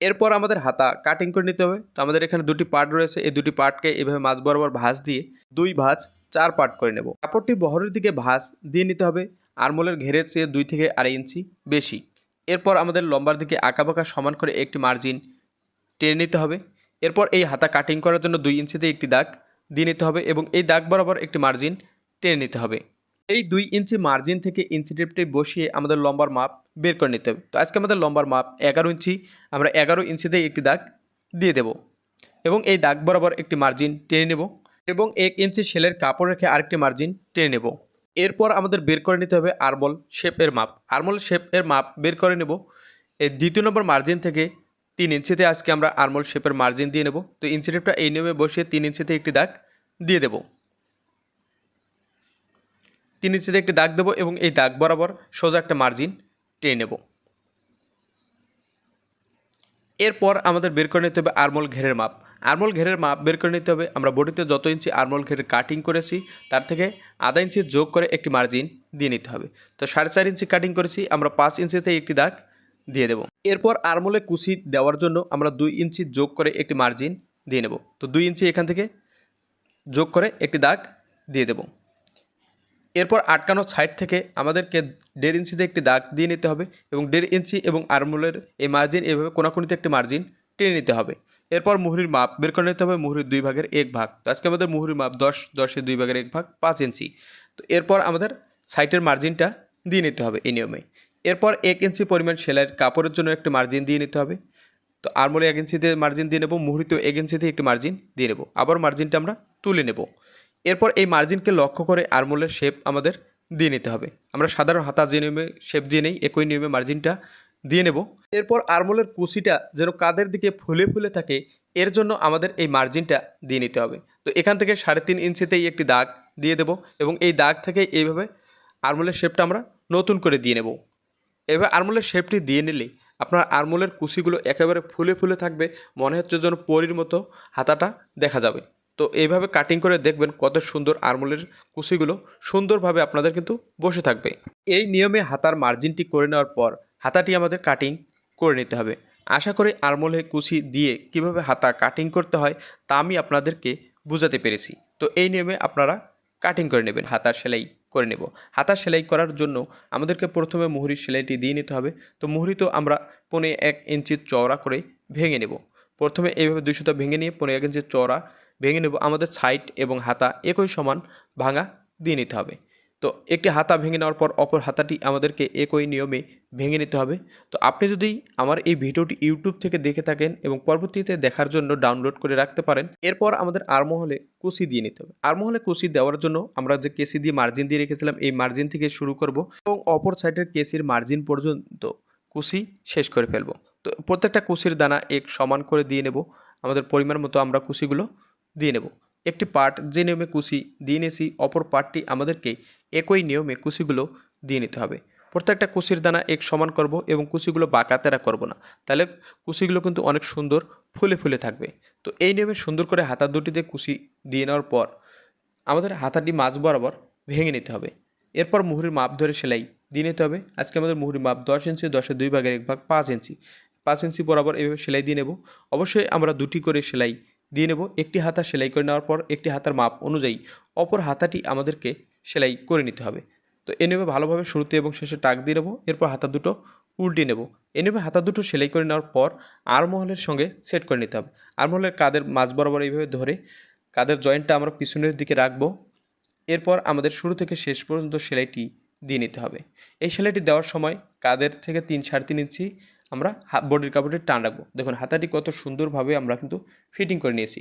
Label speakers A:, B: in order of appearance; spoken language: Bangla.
A: এরপর আমাদের হাতা কাটিং করে নিতে হবে। তো আমাদের এখানে দুটি পার্ট রয়েছে। এই দুটি পার্টকে এভাবে মাছ বরাবর ভাঁজ দিয়ে দুই ভাঁজ চার পার্ট করে নেব। কাপড়টি বহরের দিকে ভাঁজ দিয়ে নিতে হবে। আরমোলের ঘেরের চেয়ে দুই থেকে আড়াই ইঞ্চি বেশি। এরপর আমাদের লম্বার দিকে আঁকাবাঁকা সমান করে একটি মার্জিন টেনে নিতে হবে। এরপর এই হাতা কাটিং করার জন্য দুই ইঞ্চিতে একটি দাগ দিয়ে নিতে হবে এবং এই দাগ বরাবর একটি মার্জিন টেনে নিতে হবে। এই দুই ইঞ্চি মার্জিন থেকে ইঞ্চি টেপটি বসিয়ে আমাদের লম্বার মাপ বের করে নিতে হবে। তো আজকে আমাদের লম্বার মাপ এগারো ইঞ্চি, আমরা এগারো ইঞ্চিতে একটি দাগ দিয়ে দেব এবং এই দাগ বরাবর একটি মার্জিন টেনে নেব এবং এক ইঞ্চি সেলের কাপড় রেখে আরেকটি মার্জিন টেনে নেব। এরপর আমাদের বের করে নিতে হবে আরমল শেপের মাপ। আরমল শেপের মাপ বের করে নেব। এই দ্বিতীয় নম্বর মার্জিন থেকে তিন ইঞ্চিতে আজকে আমরা আরমল শেপের মার্জিন দিয়ে নেব। তো ইঞ্চি টেপটা এই নিয়মে বসিয়ে তিন ইঞ্চিতে একটি দাগ দিয়ে দেব। তিন ইঞ্চিতে একটি দাগ দেবো এবং এই দাগ বরাবর সোজা একটা মার্জিন টেনে নেব। এরপর আমাদের বের করে নিতে হবে আরমোল ঘেরের মাপ। আরমোল ঘেরের মাপ বের করে নিতে হবে, আমরা বডিতে যত ইঞ্চি আরমোল ঘেরের কাটিং করেছি, তার থেকে আধা ইঞ্চি যোগ করে একটি মার্জিন দিয়ে নিতে হবে। তো সাড়ে চার ইঞ্চি কাটিং করেছি, আমরা পাঁচ ইঞ্চিতে একটি দাগ দিয়ে দেব। এরপর আরমোলে কুচি দেওয়ার জন্য আমরা দুই ইঞ্চি যোগ করে একটি মার্জিন দিয়ে নেব। তো দুই ইঞ্চি এখান থেকে যোগ করে একটি দাগ দিয়ে দেব। এরপর আটকানো সাইড থেকে আমাদেরকে দেড় ইঞ্চিতে একটি দাগ দিয়ে নিতে হবে এবং দেড় ইঞ্চি এবং আরমোলের এই মার্জিন এভাবে কোনাকুনিতে একটি মার্জিন টেনে নিতে হবে। এরপর মুহুরির মাপ বের করে নিতে হবে মুহুরির দুই ভাগের এক ভাগ। তো আজকে আমাদের মুহুরির মাপ দশ দশের দুই ভাগের এক ভাগ পাঁচ ইঞ্চি তো এরপর আমাদের সাইটের মার্জিনটা দিয়ে নিতে হবে এই নিয়মে। এরপর এক ইঞ্চি পরিমাণ সেলাইয়ের কাপড়ের জন্য একটি মার্জিন দিয়ে নিতে হবে। তো আরমোলে এক ইঞ্চিতে মার্জিন দিয়ে নেব, মুহুরিতেও এক ইঞ্চিতে একটি মার্জিন দিয়ে নেব। আবার মার্জিনটা আমরা তুলে নেব। এরপর এই মার্জিনকে লক্ষ্য করে আরমোলের শেপ আমাদের দিয়ে নিতে হবে। আমরা সাধারণ হাতা যে নিয়মে শেপ দিয়ে নেই, একই নিয়মে মার্জিনটা দিয়ে নেব। এরপর আরমোলের কুচিটা যেন কাদের দিকে ফুলে ফুলে থাকে, এর জন্য আমাদের এই মার্জিনটা দিয়ে নিতে হবে। তো এখান থেকে সাড়ে তিন ইঞ্চিতেই একটি দাগ দিয়ে দেব এবং এই দাগ থেকে এইভাবে আরমোলের শেপটা আমরা নতুন করে দিয়ে নেব। এবার আরমোলের শেপটি দিয়ে নিলে আপনার আরমোলের কুচিগুলো একেবারে ফুলে ফুলে থাকবে, মনে হচ্ছে যেন পরির মতো হাতাটা দেখা যাবে। তো এইভাবে কাটিং করে দেখবেন কত সুন্দর আরমোলের কুচিগুলো সুন্দরভাবে আপনাদের কিন্তু বসে থাকবে। এই নিয়মে হাতার মার্জিনটি করে নেওয়ার পর হাতাটি আমাদের কাটিং করে নিতে হবে। আশা করি আরমোলে কুচি দিয়ে কীভাবে হাতা কাটিং করতে হয় তা আমি আপনাদেরকে বুঝাতে পেরেছি। তো এই নিয়মে আপনারা কাটিং করে নেবেন, হাতার সেলাই করে নেব। হাতার সেলাই করার জন্য আমাদেরকে প্রথমে মুহুরির সেলাইটি দিয়ে নিতে হবে। তো মুহুরি তো আমরা পনে এক ইঞ্চি চওড়া করে ভেঙে নেব। প্রথমে এইভাবে দুই সুতা ভেঙে নিয়ে পনে এক ইঞ্চি চওড়া ভেঙে নেব, আমাদের সাইড এবং হাতা একই সমান ভাঙা দিয়ে নিতে হবে। তো একটি হাতা ভেঙে নেওয়ার পর অপর হাতাটি আমাদেরকে একই নিয়মে ভেঙে নিতে হবে। তো আপনি যদি আমার এই ভিডিওটি ইউটিউব থেকে দেখে থাকেন এবং পরবর্তীতে দেখার জন্য ডাউনলোড করে রাখতে পারেন, এরপর আমাদের আরমহলে কুচি দিয়ে নিতে হবে। আরমহলে কুচি দেওয়ার জন্য আমরা যে কেসি দিয়ে মার্জিন দিয়ে রেখেছিলাম, এই মার্জিন থেকে শুরু করব এবং অপর সাইডের কেসির মার্জিন পর্যন্ত কুচি শেষ করে ফেলব। তো প্রত্যেকটা কুচির দানা এক সমান করে দিয়ে নেব। আমাদের পরিমাণ মতো আমরা কুচিগুলো দিয়ে নেব। একটি পার্ট যে নিয়মে কুচি দিয়ে নিয়েছি, অপর পার্টটি আমাদেরকে একই নিয়মে কুচিগুলো দিয়ে নিতে হবে। প্রত্যেকটা কুচির দানা এক সমান করব এবং কুচিগুলো বাঁকা তেরা করব না। তাহলে কুচিগুলো কিন্তু অনেক সুন্দর ফুলে ফুলে থাকবে। তো এই নিয়মে সুন্দর করে হাতা দুটিতে কুচি দিয়ে নেওয়ার পর আমাদের হাতাটি মাছ বরাবর ভেঙে নিতে হবে। এরপর মুহুরির মাপ ধরে সেলাই দিয়ে নিতে হবে। আজকে আমাদের মুহুরির মাপ দশ ইঞ্চি, দশের দুই ভাগের এক ভাগ পাঁচ ইঞ্চি। পাঁচ ইঞ্চি বরাবর এভাবে সেলাই দিয়ে নেব। অবশ্যই আমরা দুটি করে সেলাই দিয়ে নেব একটি হাতা সেলাই করে নেওয়ার পর একটি হাতার মাপ অনুযায়ী অপর হাতাটি আমাদেরকে সেলাই করে নিতে হবে। তো এ নেবে ভালোভাবে শুরুতে এবং শেষে টাক দিয়ে নেব, এরপর হাতা দুটো উল্টিয়ে নেব। এ নেবে হাতা দুটো সেলাই করে নেওয়ার পর আরমহলের সঙ্গে সেট করে নিতে হবে। আরমহলের কাদের মাঝ বরাবর এইভাবে ধরে কাদের জয়েন্টটা আমরা পিছনের দিকে রাখব, এরপর আমাদের শুরু থেকে শেষ পর্যন্ত সেলাইটি দিয়ে নিতে হবে। এই সেলাইটি দেওয়ার সময় কাদের থেকে তিন সাড়ে তিন ইঞ্চি আমরা বডির কাপড়ে টান রাখব। দেখুন হাতাটি কত সুন্দরভাবে আমরা কিন্তু ফিটিং করে নিয়েছি।